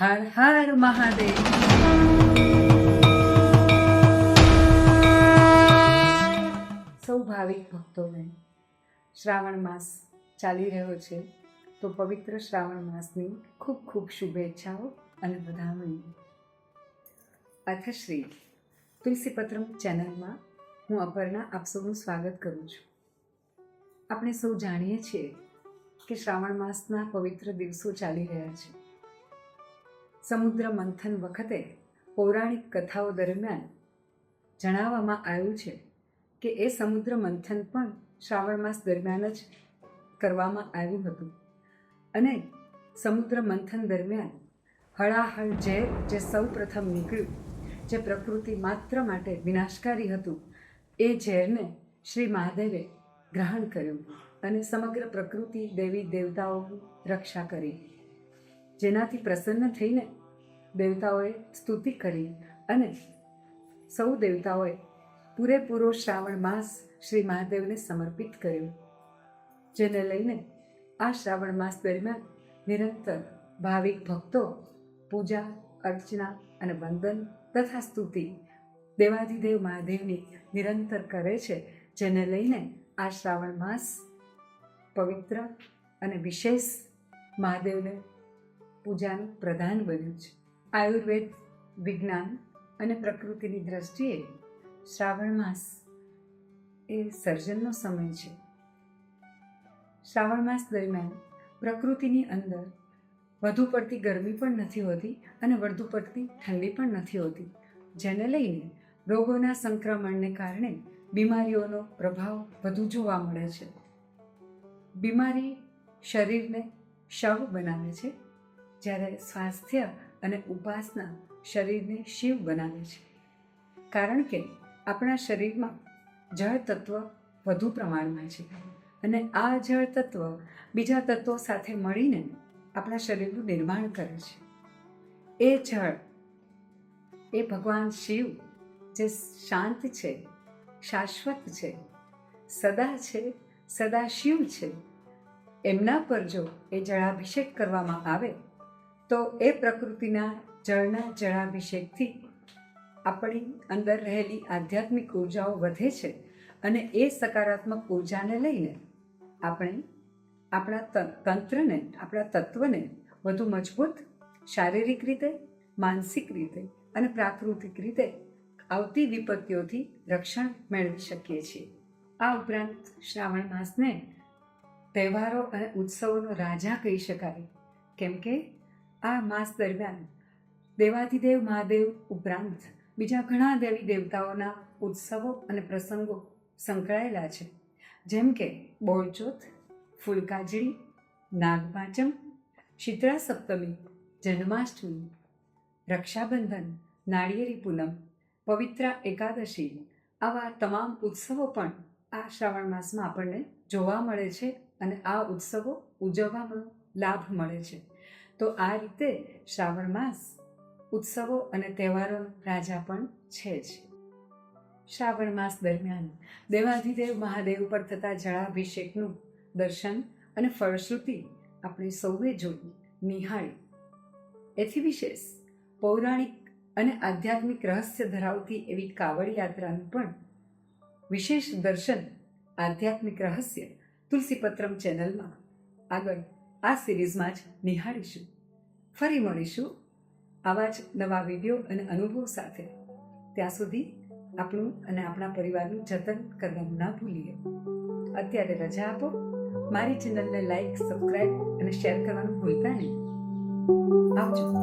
હર હર મહાદેવ. સૌ ભાવિક ભક્તોને શ્રાવણ માસ ચાલી રહ્યો છે, તો પવિત્ર શ્રાવણ માસની ખૂબ ખૂબ શુભેચ્છાઓ અને વધામણી અથશ્રી તુલસીપત્રમ ચેનલમાં હું અપર્ણા આપ સૌનું સ્વાગત કરું છું. આપણે સૌ જાણીએ છીએ કે શ્રાવણ માસના પવિત્ર દિવસો ચાલી રહ્યા છે. સમુદ્ર મંથન વખતે પૌરાણિક કથાઓ દરમિયાન જણાવવામાં આવ્યું છે કે એ સમુદ્ર મંથન પણ શ્રાવણ માસ દરમિયાન જ કરવામાં આવ્યું હતું. અને સમુદ્ર મંથન દરમિયાન હળાહળ ઝેર જે સૌ પ્રથમ નીકળ્યું, જે પ્રકૃતિ માત્ર માટે વિનાશકારી હતું, એ ઝેરને શ્રી મહાદેવે ગ્રહણ કર્યું અને સમગ્ર પ્રકૃતિ દેવી દેવતાઓની રક્ષા કરી. જેનાથી પ્રસન્ન થઈને દેવતાઓએ સ્તુતિ કરી અને સૌ દેવતાઓએ પૂરેપૂરો શ્રાવણ માસ શ્રી મહાદેવને સમર્પિત કર્યો, જેને લઈને આ શ્રાવણ માસ દરમિયાન નિરંતર ભાવિક ભક્તો પૂજા, અર્ચના અને વંદન તથા સ્તુતિ દેવાધિદેવ મહાદેવની નિરંતર કરે છે, જેને લઈને આ શ્રાવણ માસ પવિત્ર અને વિશેષ મહાદેવને પૂજાનું પ્રધાન બન્યું છે. આયુર્વેદ, વિજ્ઞાન અને પ્રકૃતિની દ્રષ્ટિએ શ્રાવણ માસ એ સર્જનનો સમય છે. શ્રાવણ માસ દરમિયાન પ્રકૃતિની અંદર વધુ પડતી ગરમી પણ નથી હોતી અને વધુ પડતી ઠંડી પણ નથી હોતી, જેને લઈને રોગોના સંક્રમણને કારણે બીમારીઓનો પ્રભાવ વધુ જોવા મળે છે. બીમારી શરીરને શવ બનાવે છે, જ્યારે સ્વાસ્થ્ય અને ઉપાસના શરીરને શિવ બનાવે છે. કારણ કે આપણા શરીરમાં જળ તત્વ વધુ પ્રમાણમાં છે અને આ જળ તત્વ બીજા તત્વો સાથે મળીને આપણા શરીરનું નિર્માણ કરે છે. એ જળ, એ ભગવાન શિવ જે શાંત છે, શાશ્વત છે, સદા છે, સદા શિવ છે, એમના પર જો એ જળાભિષેક કરવામાં આવે તો એ પ્રકૃતિના જળના જળાભિષેકથી આપણી અંદર રહેલી આધ્યાત્મિક ઉર્જાઓ વધે છે અને એ સકારાત્મક ઉર્જાને લઈને આપણે આપણા તંત્રને, આપણા તત્વને વધુ મજબૂત, શારીરિક રીતે, માનસિક રીતે અને પ્રાકૃતિક રીતે આવતી વિપત્તિઓથી રક્ષણ મેળવી શકીએ છીએ. આ ઉપરાંત શ્રાવણ માસને તહેવારો અને ઉત્સવોનો રાજા કહી શકાય. કેમ કે આ માસ દરમિયાન દેવાધિદેવ મહાદેવ ઉપરાંત બીજા ઘણા દેવી દેવતાઓના ઉત્સવો અને પ્રસંગો સંકળાયેલા છે. જેમ કે બોળચોથ ફૂલકાજળી, નાગપાંચમ શીતળા સપ્તમી જન્માષ્ટમી, રક્ષાબંધન, નાળિયેરી પૂનમ, પવિત્ર એકાદશી આવા તમામ ઉત્સવો પણ આ શ્રાવણ માસમાં આપણને જોવા મળે છે અને આ ઉત્સવો ઉજવવામાં લાભ મળે છે. તો આ રીતે શ્રાવણ માસ ઉત્સવો અને તહેવારોનો રાજા પણ છે જ. શ્રાવણ માસ દરમિયાન દેવાધિદેવ મહાદેવ પર થતા જળાભિષેકનું દર્શન અને ફળશ્રુતિ આપણે સૌએ જોઈ, નિહાળી. એથી વિશેષ પૌરાણિક અને આધ્યાત્મિક રહસ્ય ધરાવતી એવી કાવડ યાત્રાનું પણ વિશેષ દર્શન આધ્યાત્મિક રહસ્ય તુલસીપત્રમ ચેનલમાં આગળ આ સિરીઝમાં જ નિહાળીશું. ફરી મળીશું આવા જ નવા વીડિયો અને અનુભવ સાથે. ત્યાં સુધી આપણું અને આપણા પરિવારનું જતન કરવાનું ના ભૂલીએ. અત્યારે રજા આપો. મારી ચેનલને લાઈક સબસ્ક્રાઈબ અને શેર કરવાનું ભૂલતા નહીં. આવજો.